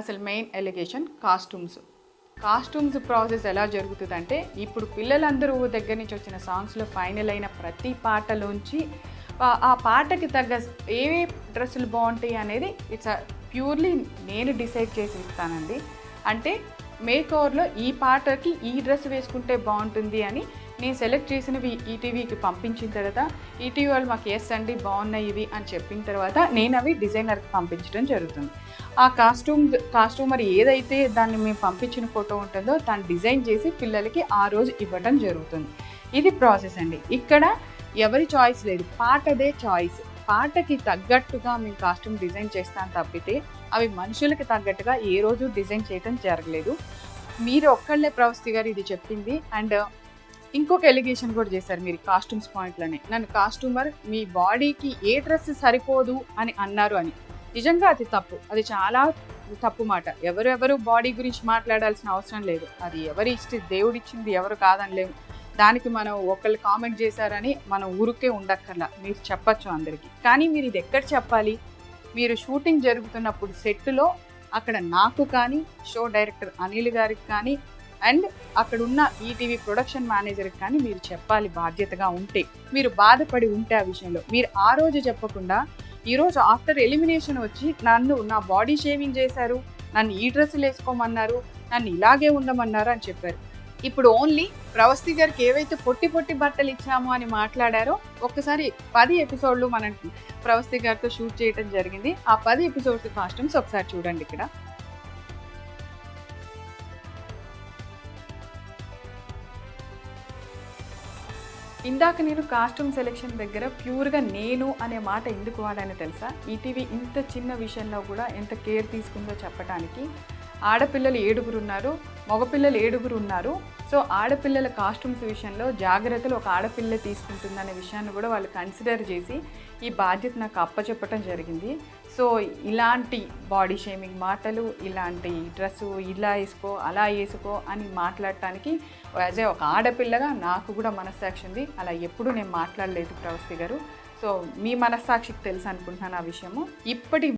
అసలు main allegation costumes. Costumes process ఎలా జరుగుతుందంటే ఇప్పుడు పిల్లలందరూ దగ్గర నుంచి వచ్చిన సాంగ్స్లో ఫైనల్ అయిన ప్రతి పాటలోంచి ఆ- ఆ పాటకి తగ్గ ఏ డ్రెస్సులు బాగుంటాయి అనేది ఇట్స్ ప్యూర్లీ నేను డిసైడ్ చేసి ఇస్తానండి. అంటే మేక్ ఓవర్లో ఈ పాటకి ఈ డ్రెస్ వేసుకుంటే బాగుంటుంది అని నేను సెలెక్ట్ చేసినవి ఈటీవీకి పంపించిన తర్వాత ఈటీవీ వాళ్ళు మాకు ఎస్ అండి బాగున్నాయి ఇవి అని చెప్పిన తర్వాత నేను అవి డిజైనర్కి పంపించడం జరుగుతుంది. ఆ కాస్ట్యూమ్ కాస్ట్యూమర్ ఏదైతే దాన్ని మేము పంపించిన ఫోటో ఉంటుందో దాన్ని డిజైన్ చేసి పిల్లలకి ఆ రోజు ఇవ్వడం జరుగుతుంది. ఇది ప్రాసెస్ అండి. ఇక్కడ ఎవరి చాయిస్ లేదు. పాటదే చాయిస్ పాటకి తగ్గట్టుగా మేము కాస్ట్యూమ్ డిజైన్ చేస్తాను తప్పితే అవి మనుషులకి తగ్గట్టుగా ఏ రోజు డిజైన్ చేయడం జరగలేదు. మీరు ఒక్కళ్ళే ప్రవస్తి గారు ఇది చెప్పింది. అండ్ ఇంకొక ఎలిగేషన్ కూడా చేశారు మీరు కాస్ట్యూమ్స్ పాయింట్లోనే. నన్ను కాస్ట్యూమర్ మీ బాడీకి ఏ డ్రెస్ సరిపోదు అని అన్నారు అని. నిజంగా అది తప్పు. అది చాలా తప్పు మాట. ఎవరెవరు బాడీ గురించి మాట్లాడాల్సిన అవసరం లేదు. అది ఎవరి ఇష్ట దేవుడిచ్చింది ఎవరు కాదని లేవు. దానికి మనం ఒకళ్ళు కామెంట్ చేశారని మనం ఊరికే ఉండక్కర్లా. మీరు చెప్పచ్చు అందరికీ. కానీ మీరు ఇది ఎక్కడ చెప్పాలి? మీరు షూటింగ్ జరుగుతున్నప్పుడు సెట్లో అక్కడ నాకు కానీ షో డైరెక్టర్ అనిల్ గారికి కానీ అండ్ అక్కడ ఉన్న ఈటీవీ ప్రొడక్షన్ మేనేజర్కి కానీ మీరు చెప్పాలి బాధ్యతగా ఉంటే మీరు బాధపడి ఉంటే ఆ విషయంలో. మీరు ఆ రోజు చెప్పకుండా ఈరోజు ఆఫ్టర్ ఎలిమినేషన్ వచ్చి నన్ను నా బాడీ షేవింగ్ చేశారు నన్ను ఈ డ్రెస్సులు వేసుకోమన్నారు నన్ను ఇలాగే ఉండమన్నారు అని చెప్పారు. ఇప్పుడు ఓన్లీ ప్రవస్తి గారికి ఏవైతే పొట్టి పొట్టి బట్టలు ఇచ్చాము అని మాట్లాడారో ఒక్కసారి పది ఎపిసోడ్లు మనం ప్రవస్తి గారితో షూట్ చేయడం జరిగింది. ఆ పది ఎపిసోడ్స్ కాస్ట్యూమ్స్ ఒకసారి చూడండి ఇక్కడ. ఇందాక నేను కాస్ట్యూమ్ సెలెక్షన్ దగ్గర ప్యూర్గా నేను అనే మాట ఎందుకు వాడానో తెలుసా? ఈటీవీ ఇంత చిన్న విషయంలో కూడా ఎంత కేర్ తీసుకుందో చెప్పడానికి ఆడపిల్లలు ఏడుగురు ఉన్నారు మగపిల్లలు ఏడుగురు ఉన్నారు. సో ఆడపిల్లల కాస్ట్యూమ్స్ విషయంలో జాగ్రత్తలు ఒక ఆడపిల్ల తీసుకుంటుందనే విషయాన్ని కూడా వాళ్ళు కన్సిడర్ చేసి ఈ బాధ్యత నాకు అప్పచెప్పటం జరిగింది. సో ఇలాంటి బాడీ షేమింగ్ మాటలు ఇలాంటి డ్రెస్సు ఇలా వేసుకో అలా వేసుకో అని మాట్లాడటానికి యాజ్ ఏ ఒక ఆడపిల్లగా నాకు కూడా మనస్సాక్షి ఉంది. అలా ఎప్పుడూ నేను మాట్లాడలేదు ప్రవస్తి గారు. సో మీ మనస్సాక్షికి తెలుసు అనుకుంటున్నాను ఆ విషయము. ఇప్పటి